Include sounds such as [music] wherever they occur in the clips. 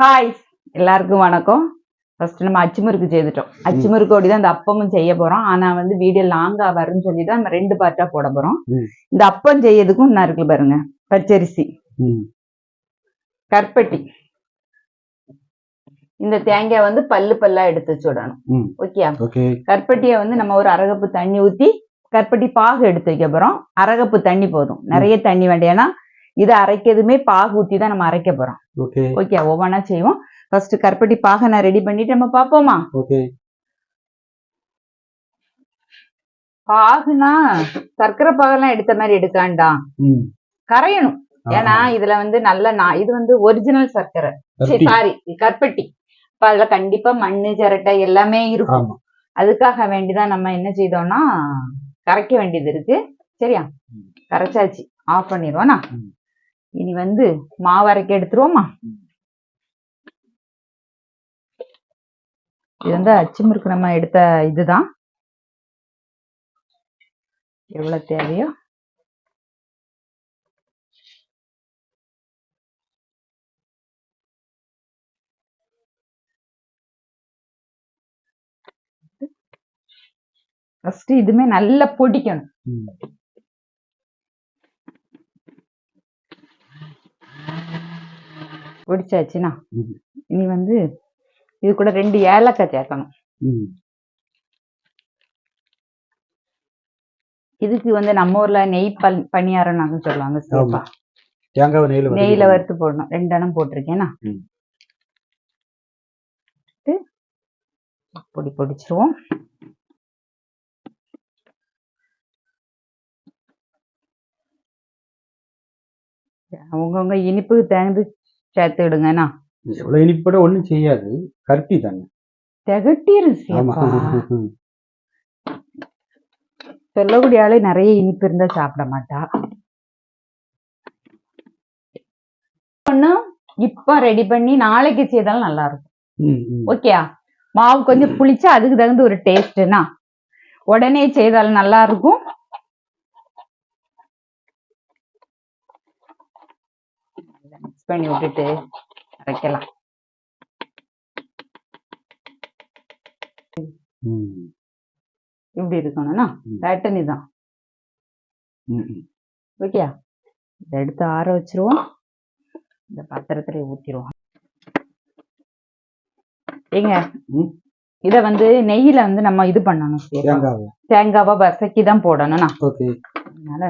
Hi எல்லாருக்கும் வணக்கம். First நம்ம அச்சு முறுக்கு செய்துட்டோம். அச்சு முறுக்கோடி தான் இந்த அப்பமும் செய்ய போறோம். ஆனா வந்து வீடியோ லாங்கா வரும்னு சொல்லி தான் நம்ம ரெண்டு பார்ட்டா போட போறோம். இந்த அப்பம் செய்யறதுக்கும் என்ன இருக்கு பாருங்க. பச்சரிசி. கற்பட்டி இந்த தேங்காய் வந்து பல்லு பல்லா எடுத்து வச்சு விடணும் ம். Okay okay. கற்பட்டியை வந்து நம்ம ஒரு அரகப்பு தண்ணி ஊத்தி கற்பட்டி பாகு எடுத்து வைக்க போறோம். அரகப்பு தண்ணி போதும். நிறைய தண்ணி வேண்டியனா இதை அரைக்கிறதுமே பாகு ஊத்தி தான் நம்ம அரைக்க போறோம். ஓகே ஒவ்வொன்றா செய்வோம். ஃபர்ஸ்ட் கற்பட்டி பாக நான் ரெடி பண்ணிட்டு நம்ம பார்ப்போமா? ஓகே பாகுனா சர்க்கரை பாகெல்லாம் எடுத்த மாதிரி எடுக்காண்டா? கரையணும். ஏன்னா. இதுல வந்து நல்ல நா- இது வந்து ஒரிஜினல் சர்க்கரை. சாரி கற்பட்டி இப்ப அதுல கண்டிப்பா மண்ணு சிரட்டை எல்லாமே இருக்கும். அதுக்காக வேண்டிதான் நம்ம என்ன செய்தோம்னா கரைக்க வேண்டியது இருக்கு. சரியா. கரைச்சாச்சு. ஆஃப் பண்ணிடுவோம்னா. இனி வந்து மாவரைக்கு எடுத்துருவோமா? இது வந்து அச்சு நம்ம எடுத்த இதுதான். எவ்வளவு தேவையோ. ஃபர்ஸ்ட் இதுமே நல்லா பொடிக்கணும். பொடிச்சாச்சுன்னா. இனி வந்து இது கூட ரெண்டு ஏலக்காய் சேர்க்கணும். இதுக்கு வந்து நம்ம ஊர்ல நெய் பல் பணியாரம் நாங்க சொல்லுவாங்க. தேங்காய் நெய்ல நெய்ல. வறுத்து போடணும் ரெண்டு எண்ணம் போட்டிருக்கேனா ம். பொடி பொடிச்சிருவோம் அவங்கவுங்க இனிப்புக்கு தேர்ந்து சேர்த்து விடுங்கண்ணா. எவ்வளவு இனிப்பட ஒண்ணும் செய்யாது. கருப்பி தானே. சிவப்பா. சொல்லக்கூடிய ஆளு நிறைய இனிப்பு இருந்தா சாப்பிட மாட்டா. ஒண்ணு இப்ப ரெடி பண்ணி நாளைக்கு செய்தாலும் நல்லா இருக்கும். ஓகேயா மாவு கொஞ்சம் புளிச்சா அதுக்கு தகுந்த ஒரு டேஸ்ட்னா உடனே செய்தாலும் நல்லா இருக்கும் மிக்ஸ் பண்ணி விட்டுட்டு அரைக்கலாம். இப்படி இருக்கணும்னா. பேட்டர்னி தான். ஓகேயா? இதை எடுத்து ஆற வச்சிருவோம். இந்த பாத்திரத்துல ஊத்திடுவோம். ஏங்க. இத வந்து நெய்யில வந்து நம்ம இது பண்ணணும். தேங்காவை. வசக்கி தான் போடணும்னா. ஓகே. அதனால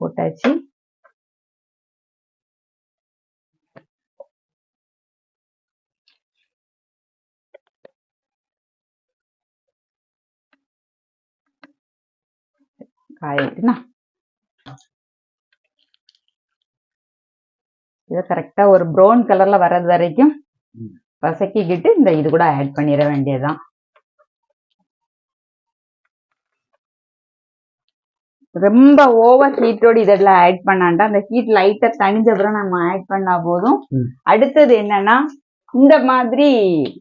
போட்டாச்சு. காயிட்டுனா இதை கரெக்டா ஒரு ப்ரௌன் கலர்ல வர்றது வரைக்கும். வசக்கிக்கிட்டு இந்த இது கூட ஆட் பண்ணிட வேண்டியதுதான் ரொம்ப ஓவர் ஹீட்டோட இதெல்லாம் ஆட் பண்ணாண்டா அந்த ஹீட் லைட்டா தணிஞ்ச அப்புறம் நம்ம ஆட் பண்ணா போதும். அடுத்தது என்னன்னா இந்த மாதிரி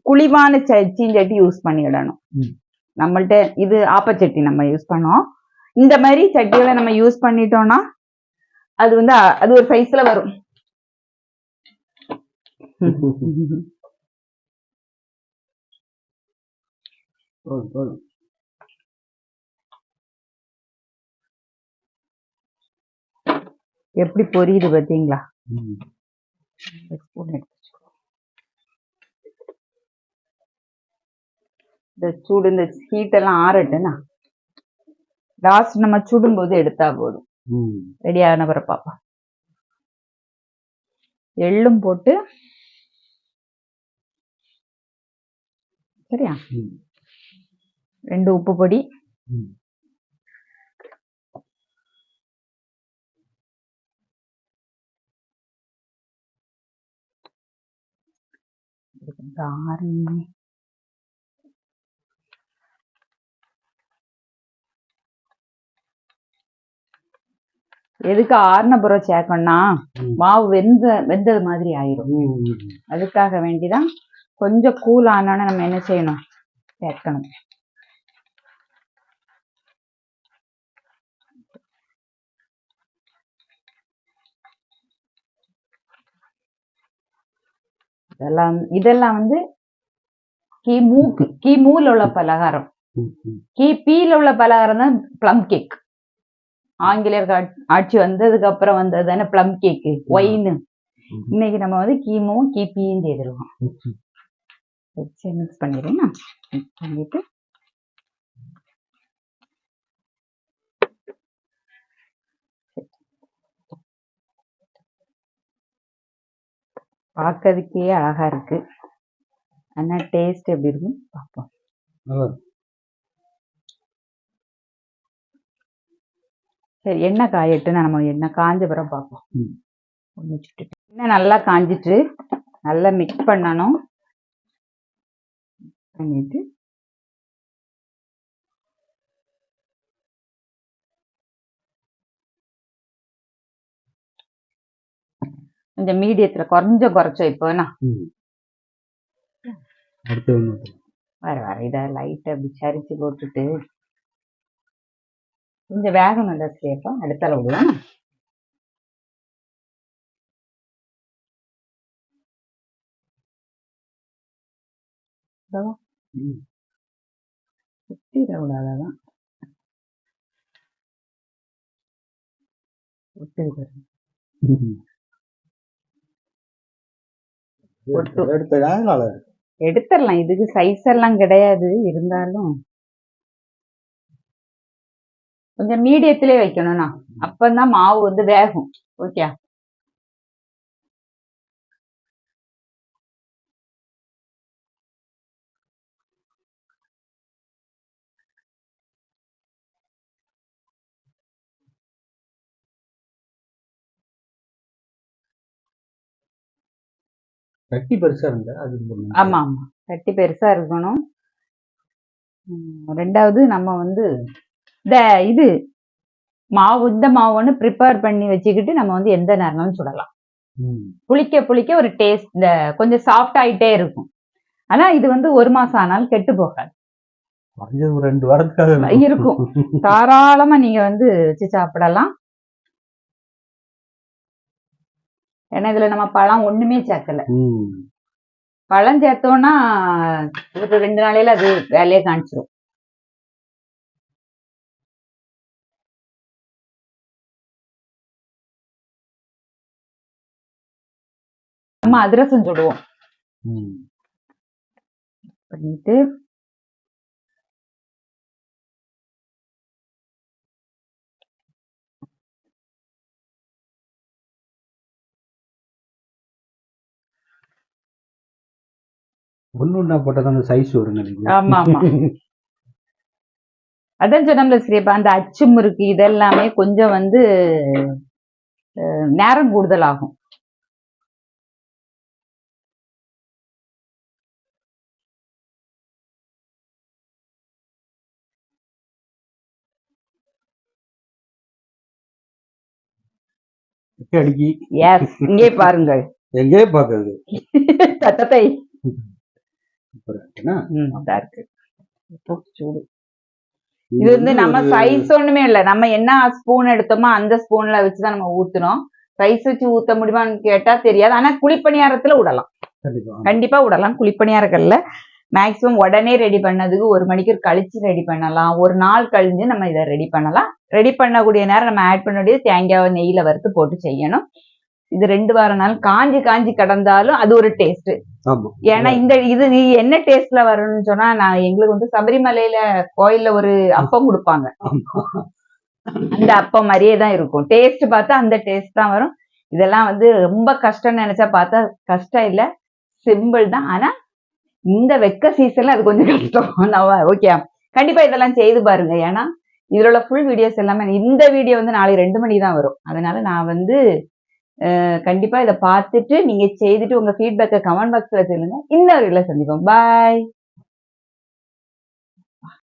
குழிவான சீஞ்சட்டி யூஸ் பண்ணிடணும். நம்மள்ட்ட இது ஆப்பச்சட்டி நம்ம யூஸ் பண்ணோம் இந்த மாதிரி சட்டிகளை நம்ம யூஸ் பண்ணிட்டோம்னா அது வந்து அது ஒரு சைஸ்ல வரும். எப்படி பொரியுது பாத்தீங்களா இந்த சூடு இந்த ஹீட் எல்லாம் ஆறட்டுண்ணா லாஸ்ட் நம்ம சுடும்போது எடுத்தா போதும். ரெடி ஆன பிறகு பாப்பா எள்ளும் போட்டு சரியா. ரெண்டு உப்பு பொடி ம். எதுக்கு ஆறுன பிறகு சேர்க்கணும்னா. மாவு வெந்த வெந்தது மாதிரி ஆயிரும். அதுக்காக வேண்டிதான் கொஞ்சம் கூல் ஆனோன்னு நம்ம என்ன செய்யணும் சேர்க்கணும் இதெல்லாம் இதெல்லாம் வந்து கிமூக்கு கிமூல உள்ள பலகாரம். கிபியில உள்ள பலகாரம் தான் ப்ளம் கேக் ஆங்கிலேயர் ஆட்- ஆட்சி வந்ததுக்கு அப்புறம் வந்தது தானே ப்ளம் கேக்கு ஒயின்னு. இன்னைக்கு நம்ம வந்து கிமுவும் கிபியும் செய்திருக்கோம் ம். வச்சு மிக்ஸ் பண்ணிடுறேன் மிக்ஸ் பண்ணிட்டு. பார்க்கறதுக்கே அழகா இருக்கு. ஆனா டேஸ்ட் எப்படி இருக்கும் பார்ப்போம் நல்லா இருக்கு. சரி எண்ணெய் காயட்டு நம்ம எண்ணெய் காஞ்ச பிறகு பார்ப்போம். சுட்டுட்டு எண்ணெய் நல்லா காஞ்சிட்டு நல்லா மிக்ஸ் பண்ணணும். பண்ணிட்டு. கொஞ்சம் மீடியத்துல கொஞ்சம் குறைச்சோம் இப்போ என்ன? வர வர இதை லைட்டா அப்படி சரிச்சு போட்டுட்டு பாருங்க. ம். ஒட்டு. எடுத்ததா நல்லா இருக்கு. எடுத்துடலாம் இதுக்கு சைஸ் எல்லாம் கிடையாது இருந்தாலும் கொஞ்சம் மீடியத்திலே வைக்கணும்னா. அப்பதான் மாவு வந்து வேகும். ஓகே கட்டி பெருசா இருந்தா அது. ஆமா ஆமா கட்டி பெருசா இருக்கணும். ரெண்டாவது நம்ம வந்து இந்த இது மாவு இந்த மாவு ஒன்று ப்ரிப்பேர் பண்ணி வச்சுக்கிட்டு நம்ம வந்து எந்த நேரம்னாலும் சுடலாம். புளிக்க புளிக்க ஒரு டேஸ்ட் இந்த கொஞ்சம் சாஃப்ட் ஆயிட்டே இருக்கும் ஆனா இது வந்து ஒரு மாசம் ஆனாலும் கெட்டு போகாது ரெண்டு வாரத்துக்காக இருக்கும். [laughs] தாராளமா நீங்க வந்து வச்சு சாப்பிடலாம் ஏன்னா இதுல நம்ம பழம் ஒண்ணுமே சேர்க்கல. பழம் சேர்த்தோம்னா ஒரு ரெண்டு நாளையில அது வேலையை காமிச்சிரும் நம்ம அதிரசம் சுடுவோம். பண்ணிட்டு ஒண்ணு ஒண்ணா போட்டா தான் சைஸ் வரும் ஆமா ஆமா. அதான் சொன்னோம்ல ஸ்ரீபா அந்த அச்சு முறுக்கு இதெல்லாமே கொஞ்சம் வந்து நேரம் கூடுதல் ஆகும் எஸ் இங்கே பாருங்கள். எங்கே பாக்குறது? ம், இதா சூடு. வந்து நம்ம சைஸ் ஒண்ணுமே இல்ல. நம்ம என்ன ஸ்பூன் எடுத்தோமோ அந்த ஸ்பூன்ல வச்சுதான் நம்ம ஊத்துனோம் சைஸ் வச்சு ஊத்த முடியுமான்னு கேட்டா தெரியாது. ஆனா குழிப்பணியாரத்துல விடலாம் கண்டிப்பா. விடலாம் குழிப்பணியாரங்கள்ல மேக்ஸிமம் உடனே ரெடி பண்ணதுக்கு ஒரு மணிக்கு கழிச்சு ரெடி பண்ணலாம். ஒரு நாள் கழிஞ்சு நம்ம இதை ரெடி பண்ணலாம். ரெடி பண்ணக்கூடிய நேரம் நம்ம ஆட் பண்ண வேண்டியது தேங்காய் நெய்யில வறுத்து போட்டு செய்யணும். இது ரெண்டு வாரம் நாள் காஞ்சி காஞ்சி கடந்தாலும் அது ஒரு டேஸ்ட் ஏன்னா இந்த இது நீ என்ன டேஸ்ட்ல வரும்னு சொன்னா நான் எங்களுக்கு வந்து சபரிமலையில கோயில்ல ஒரு அப்பம் கொடுப்பாங்க. அந்த அப்பம் மாதிரியே தான் இருக்கும். டேஸ்ட் பார்த்தா அந்த டேஸ்ட் தான் வரும். இதெல்லாம் வந்து ரொம்ப கஷ்டம்னு நினைச்சா பார்த்தா கஷ்டம் இல்ல. சிம்பிள் தான். ஆனா இந்த வெக்க சீசன்ல அது கொஞ்சம் கஷ்டம். ஓகே கண்டிப்பா இதெல்லாம் செய்து பாருங்க. ஏன்னா இதுல உள்ள ஃபுல் வீடியோஸ் எல்லாமே இந்த வீடியோ வந்து நாளைக்கு ரெண்டு மணி தான் வரும். அதனால நான் வந்து கண்டிப்பாக கண்டிப்பா இதை பார்த்துட்டு நீங்க செய்துட்டு உங்க ஃபீட்பேக்கை கமெண்ட் பாக்ஸில் சொல்லுங்க. இன்னொரு வீடியோல சந்திப்போம். பாய்